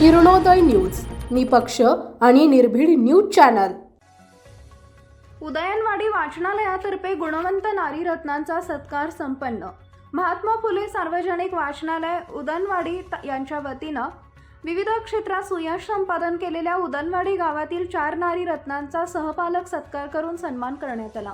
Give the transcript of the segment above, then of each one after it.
Kiranoday news निपक्ष आणि निर्भीड न्यूज चॅनल. उदयनवाडी वाचनालयातर्फे गुणवंत नारी रत्नांचा सत्कार संपन्न. महात्मा फुले सार्वजनिक वाचनालय उदनवाडी त- यांच्या वतीनं विविध क्षेत्रात सुयश संपादन केलेल्या उदनवाडी गावातील चार नारी रत्नांचा सहपालक सत्कार करून सन्मान करण्यात आला.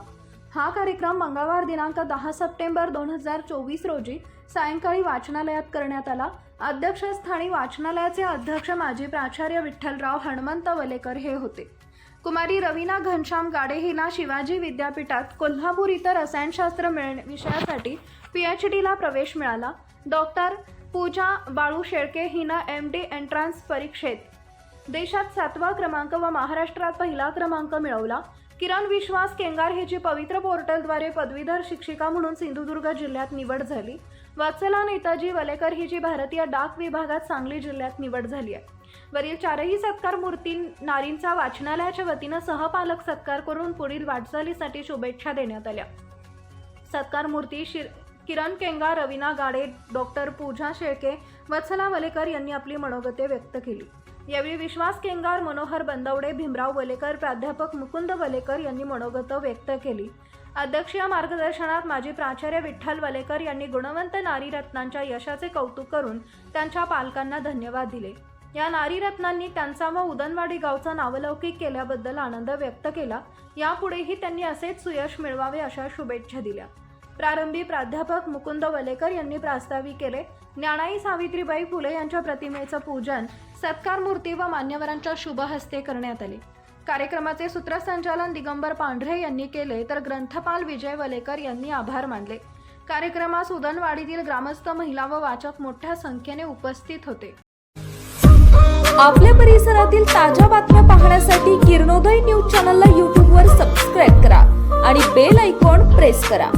हा कार्यक्रम मंगळवार दिनांक दहा सप्टेंबर दोन हजार चोवीस रोजी सायंकाळी वाचनालयात करण्यात आला. अध्यक्षस्थानी वाचनालयाचे अध्यक्ष माजी प्राचार्य विठ्ठलराव हनुमंत वलेकर हे होते. कुमारी रवीना घनश्याम गाडे हिला शिवाजी विद्यापीठात कोल्हापूर इथं रसायनशास्त्र मिळ विषयासाठी पी एच डीला प्रवेश मिळाला. डॉक्टर पूजा बाळू शेळके हिनं एम डी एंट्रान्स परीक्षेत देशात सातवा क्रमांक व महाराष्ट्रात पहिला क्रमांक मिळवला. किरण विश्वास केंगार हिची पवित्र पोर्टलद्वारे पदवीधर शिक्षिका म्हणून सिंधुदुर्ग जिल्ह्यात निवड झाली. वत्सला नेताजी वलेकर हिची भारतीय डाक विभागात सांगली जिल्ह्यात निवड झाली आहे. वरील चारही सत्कार मूर्ती नारींचा वाचनालयाच्या वतीनं सहपालक सत्कार करून पुढील वाटचालीसाठी शुभेच्छा देण्यात आल्या. सत्कार मूर्ती शिर किरण केंगा रवीना गाडे डॉक्टर पूजा शेळके वत्सला वलेकर यांनी आपली मनोगते व्यक्त केली. यावेळी विश्वास केंगार मनोहर बंदवडे भीमराव वलेकर प्राध्यापक मुकुंद वलेकर यांनी मनोगत व्यक्त केली. अध्यक्षीय मार्गदर्शनात माजी प्राचार्य विठ्ठल वलेकर यांनी गुणवंत नारीरत्नांच्या यशाचे कौतुक करून त्यांच्या पालकांना धन्यवाद दिले. या नारीरत्नांनी त्यांचा व उदनवाडी गावचा नावलौकिक केल्याबद्दल आनंद व्यक्त केला. यापुढेही त्यांनी असेच सुयश मिळवावे अशा शुभेच्छा दिल्या. प्रारंभी प्राध्यापक मुकुंद वलेकर यांनी प्रास्ताविक केले. ज्ञानाई सावित्रीबाई फुले यांच्या प्रतिमेचं पूजन सत्कार मूर्ती व मान्यवरांच्या शुभ हस्ते करण्यात आले. कार्यक्रमाचे सूत्रसंचालन दिगंबर पांढरे यांनी केले तर ग्रंथपाल विजय वलेकर यांनी आभार मानले. कार्यक्रमास उदनवाडीतील ग्रामस्थ महिला व वाचक मोठ्या संख्येने उपस्थित होते. आपल्या परिसरातील ताज्या बातम्या पाहण्यासाठी किरणोदय न्यूज चॅनलला यूट्यूबवर सबस्क्राईब करा आणि बेल ऐकॉन प्रेस करा.